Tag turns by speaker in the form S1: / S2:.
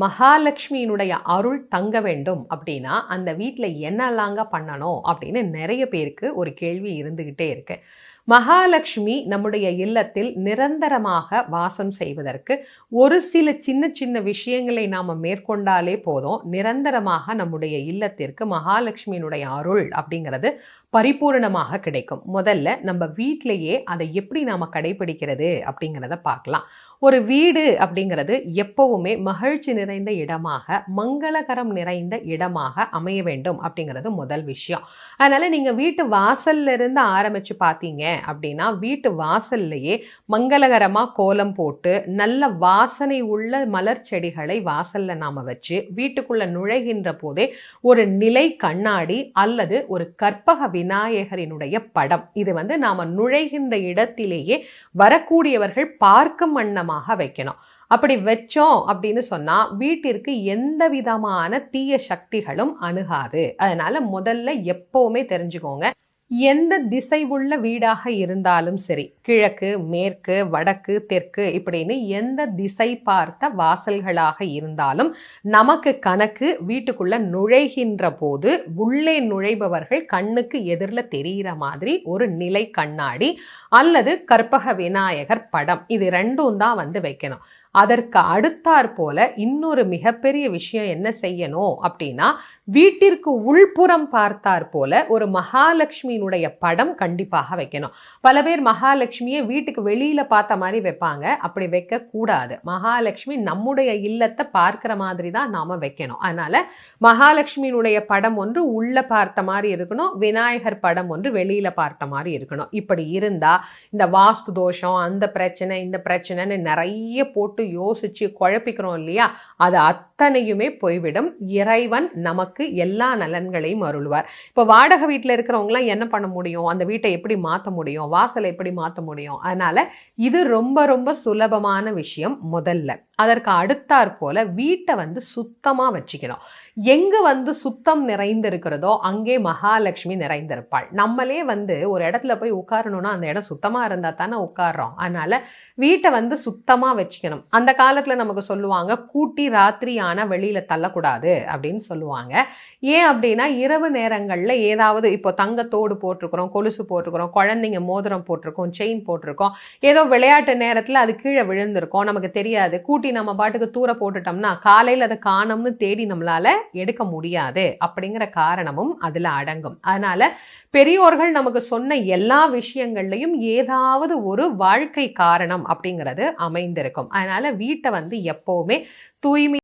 S1: மகாலட்சுமியினுடைய அருள் தங்க வேண்டும் அப்படின்னா அந்த வீட்டில் என்னெல்லாங்க பண்ணணும் அப்படின்னு நிறைய பேருக்கு ஒரு கேள்வி இருந்துகிட்டே இருக்கு. மகாலட்சுமி நம்முடைய இல்லத்தில் நிரந்தரமாக வாசம் செய்வதற்கு ஒரு சில சின்ன சின்ன விஷயங்களை நாம் மேற்கொண்டாலே போதும். நிரந்தரமாக நம்முடைய இல்லத்திற்கு மகாலட்சுமியினுடைய அருள் அப்படிங்கிறது பரிபூரணமாக கிடைக்கும். முதல்ல நம்ம வீட்டிலேயே அதை எப்படி நாம் கடைபிடிக்கிறது அப்படிங்கிறத பார்க்கலாம். ஒரு வீடு அப்படிங்கிறது எப்பவுமே மகிழ்ச்சி நிறைந்த இடமாக மங்களகரம் நிறைந்த இடமாக அமைய வேண்டும் அப்படிங்கிறது முதல் விஷயம். அதனால் நீங்கள் வீட்டு வாசல்ல இருந்து பார்த்தீங்க அப்படின்னா வீட்டு வாசல்லையே மங்களகரமா கோலம் போட்டு நல்ல வாசனை உள்ள மலர் செடிகளை வாசல்ல நாம வச்சு வீட்டுக்குள்ள நுழைகின்ற போதே ஒரு நிலை கண்ணாடி அல்லது ஒரு கற்பக விநாயகரினுடைய படம். இது வந்து நாம நுழைகின்ற இடத்திலேயே வரக்கூடியவர்கள் பார்க்கும் வண்ணமாக வைக்கணும். அப்படி வச்சோம் அப்படின்னு சொன்னா வீட்டிற்கு எந்த விதமான தீய சக்திகளும் அணுகாது. அதனால முதல்ல எப்போவுமே தெரிஞ்சுக்கோங்க. எந்த திசை உள்ள வீடாக இருந்தாலும் சரி கிழக்கு மேற்கு வடக்கு தெற்கு இப்படின்னு எந்த திசை பார்த்த வாசல்களாக இருந்தாலும் நமக்கு கணக்கு வீட்டுக்குள்ள நுழைகின்ற போது உள்ளே நுழைபவர்கள் கண்ணுக்கு எதிரில் தெரிகிற மாதிரி ஒரு நிலை கண்ணாடி அல்லது கற்பக விநாயகர் படம். இது ரெண்டும் தான் வந்து வைக்கணும். அதற்கு அடுத்தாற் போல இன்னொரு மிகப்பெரிய விஷயம் என்ன செய்யணும் அப்படின்னா வீட்டிற்கு உள்புறம் பார்த்தாற் போல ஒரு மகாலட்சுமியினுடைய படம் கண்டிப்பாக வைக்கணும். பல பேர் மகாலட்சுமியை வீட்டுக்கு வெளியில பார்த்த மாதிரி வைப்பாங்க. அப்படி வைக்க கூடாது மகாலட்சுமி நம்முடைய இல்லத்தை பார்க்கிற மாதிரி தான் நாம வைக்கணும். அதனால மகாலட்சுமியினுடைய படம் ஒன்று உள்ள பார்த்த மாதிரி இருக்கணும். விநாயகர் படம் ஒன்று வெளியில பார்த்த மாதிரி இருக்கணும். இப்படி இருந்தா இந்த வாஸ்து தோஷம் அந்த பிரச்சனை இந்த பிரச்சனைன்னு நிறைய போட்டு யோசிச்சு குழப்பிக்கிறோம் இல்லையா? அது அத்தனையுமே போய்விடும். இறைவன் நமக்கு எல்லா நலன்களையும் அருள்வார். இப்போ வாடகை வீட்டில் இருக்கிறவங்களாம் என்ன பண்ண முடியும்? அந்த வீட்டை எப்படி மாற்ற முடியும்? வாசலை எப்படி மாற்ற முடியும்? அதனால இது ரொம்ப ரொம்ப சுலபமான விஷயம் முதல்ல. அதற்கு அடுத்தாற் போல வீட்டை வந்து சுத்தமா வச்சுக்கணும். எங்க வந்து சுத்தம் நிறைந்திருக்கிறதோ அங்கே மகாலட்சுமி நிறைந்திருப்பாள். நம்மளே வந்து ஒரு இடத்துல போய் உட்காரணும்னா அந்த இடம் சுத்தமா இருந்தா தானே உட்கார்றோம். அதனால வீட்டை வந்து சுத்தமா வச்சுக்கணும். அந்த காலத்தில் நமக்கு சொல்லுவாங்க கூட்டி ராத்திரி வெளியில் தள்ளக்கூடாது அப்படின்னு சொல்லுவாங்க. ஏன் அப்படின்னா இரவு நேரங்களில் ஏதாவது இப்போ தங்கத்தோடு போட்டிருக்கிறோம் கொலுசு போட்டிருக்கிறோம் குழந்தைங்க மோதிரம் போட்டிருக்கோம் செயின் போட்டிருக்கோம் ஏதோ விளையாட்டு நேரத்தில் அது கீழே விழுந்திருக்கோம் நமக்கு தெரியாது. கூட்டி நம்ம பாட்டுக்கு தூர போட்டுட்டோம்னா காலையில் அதை காணோம்னு தேடி நம்மளால எடுக்க முடியாது அப்படிங்கிற காரணமும் அதில் அடங்கும். அதனால் பெரியோர்கள் நமக்கு சொன்ன எல்லா விஷயங்கள்லையும் ஏதாவது ஒரு வாழ்க்கை காரணம் அப்படிங்கிறது அமைந்திருக்கும். அதனால் அதனால வீட்டை வந்து எப்போவுமே தூய்மை